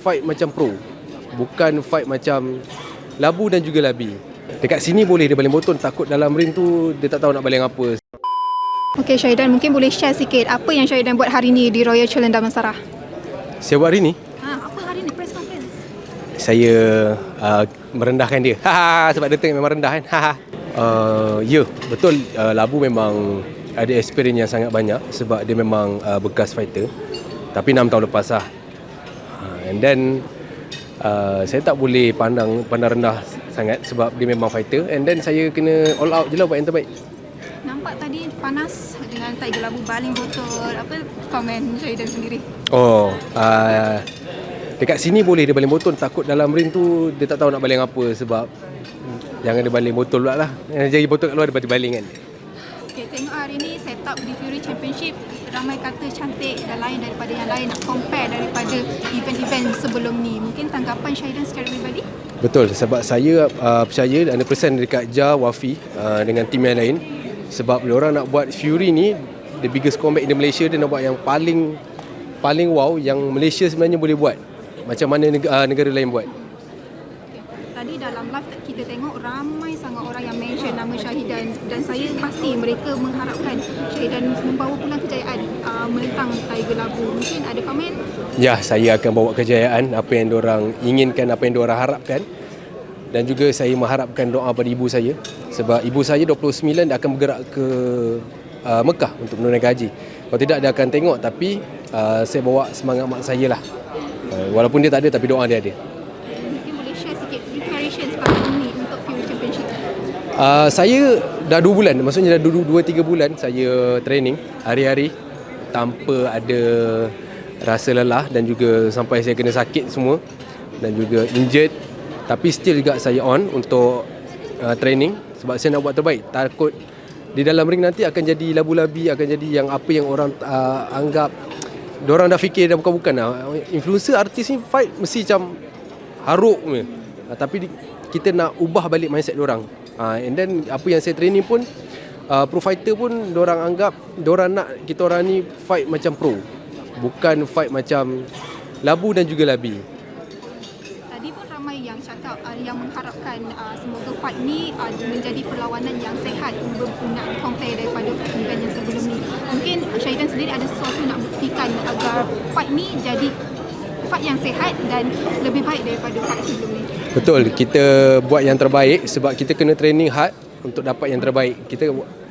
fight macam pro. Bukan fight macam labu dan juga labi. Dekat sini boleh dia baling botol takut dalam ring tu dia tak tahu nak baling apa. Okey Syahidan mungkin boleh share sikit apa yang Syahidan buat hari ni di Royal Challenge Damansara? Saya buat hari ni Ha, apa hari ni press conference? saya uh, merendahkan dia. Ha sebab dia tengok memang rendah kan. Ha uh, ya, betul uh, Labu memang ada experience yang sangat banyak sebab dia memang uh, bekas fighter. Tapi 6 tahun lepas lah. And then uh, saya tak boleh pandang pandang rendah sangat sebab dia memang fighter and then saya kena all out je lah buat yang terbaik. Nampak tadi panas dengan Tiger Labu baling botol. Apa komen Syahidan sendiri? Oh, uh, dekat sini boleh dia baling botol takut dalam ring tu dia tak tahu nak baling apa sebab jangan dia baling botol pula lah. Jadi botol kat luar dia baling kan. Okey, tengok hari ni set up di Fury Championship ramai kata cantik dan lain daripada yang lain nak compare daripada event-event sebelum ni. Mungkin tanggapan Syahidan secara pribadi? Betul sebab saya uh, percaya 100% dekat Ja Wafi uh, dengan tim yang lain sebab dia orang nak buat Fury ni the biggest comeback in Malaysia dia nak buat yang paling paling wow yang Malaysia sebenarnya boleh buat. Macam mana negara, uh, negara lain buat. Tadi dalam live kita tengok ramai nama Syahidan dan saya pasti mereka mengharapkan Syahidan membawa pulang kejayaan uh, melintang Tiger Labu. Mungkin ada komen? Ya, saya akan bawa kejayaan apa yang diorang inginkan, apa yang diorang harapkan. Dan juga saya mengharapkan doa pada ibu saya sebab ibu saya 29 dia akan bergerak ke uh, Mekah untuk menunaikan haji. Kalau tidak dia akan tengok tapi uh, saya bawa semangat mak saya lah. Uh, walaupun dia tak ada tapi doa dia ada. Mungkin boleh share sikit preparation sekarang ini untuk Fury Championship. Uh, saya dah 2 bulan, maksudnya dah 2 3 bulan saya training hari-hari tanpa ada rasa lelah dan juga sampai saya kena sakit semua dan juga injured tapi still juga saya on untuk uh, training sebab saya nak buat terbaik. Takut di dalam ring nanti akan jadi labu-labi, akan jadi yang apa yang orang uh, anggap Diorang dah fikir dah bukan-bukan lah. Influencer artis ni fight mesti macam haruk. Uh, tapi di, kita nak ubah balik mindset diorang. Uh, and then apa yang saya training pun uh, pro fighter pun diorang anggap diorang nak kita orang ni fight macam pro. Bukan fight macam labu dan juga labi. Tadi pun ramai yang cakap uh, yang mengharapkan uh, semoga fight ni uh, menjadi perlawanan yang sehat nak compare daripada event yang sebelum ni. Mungkin Syahidan sendiri ada sesuatu nak buktikan agar fight ni jadi fight yang sehat dan lebih baik daripada fight sebelum ni. Betul, kita buat yang terbaik sebab kita kena training hard untuk dapat yang terbaik. Kita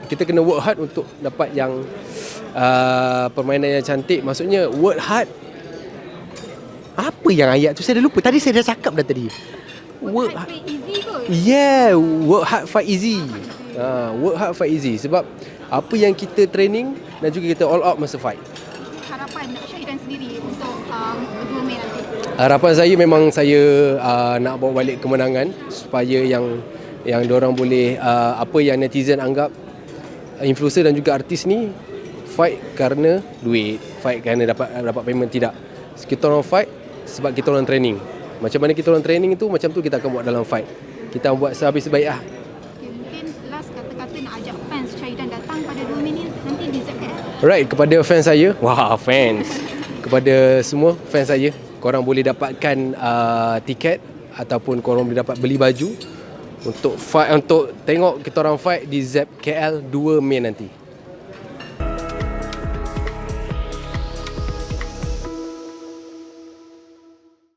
kita kena work hard untuk dapat yang uh, permainan yang cantik. Maksudnya work hard apa yang ayat tu saya dah lupa. Tadi saya dah cakap dah tadi. Work hard. Easy kot. Yeah, work hard fight easy. Ha, work hard fight easy sebab apa yang kita training dan juga kita all out masa fight. Harapan Syahidan sendiri untuk um. Harapan saya memang saya uh, nak bawa balik kemenangan supaya yang yang orang boleh uh, apa yang netizen anggap influencer dan juga artis ni fight kerana duit, fight kerana dapat dapat payment tidak. Kita orang fight sebab kita orang training. Macam mana kita orang training itu macam tu kita akan buat dalam fight. Kita buat sehabis sebaik ah. Okay, mungkin last kata-kata nak ajak fans Syahidan datang pada 2 Mei ni nanti di ZKL. Alright, kepada fans saya, wah fans. kepada semua fans saya, korang boleh dapatkan uh, tiket ataupun korang boleh dapat beli baju untuk fight untuk tengok kita orang fight di ZKL 2 Mei nanti.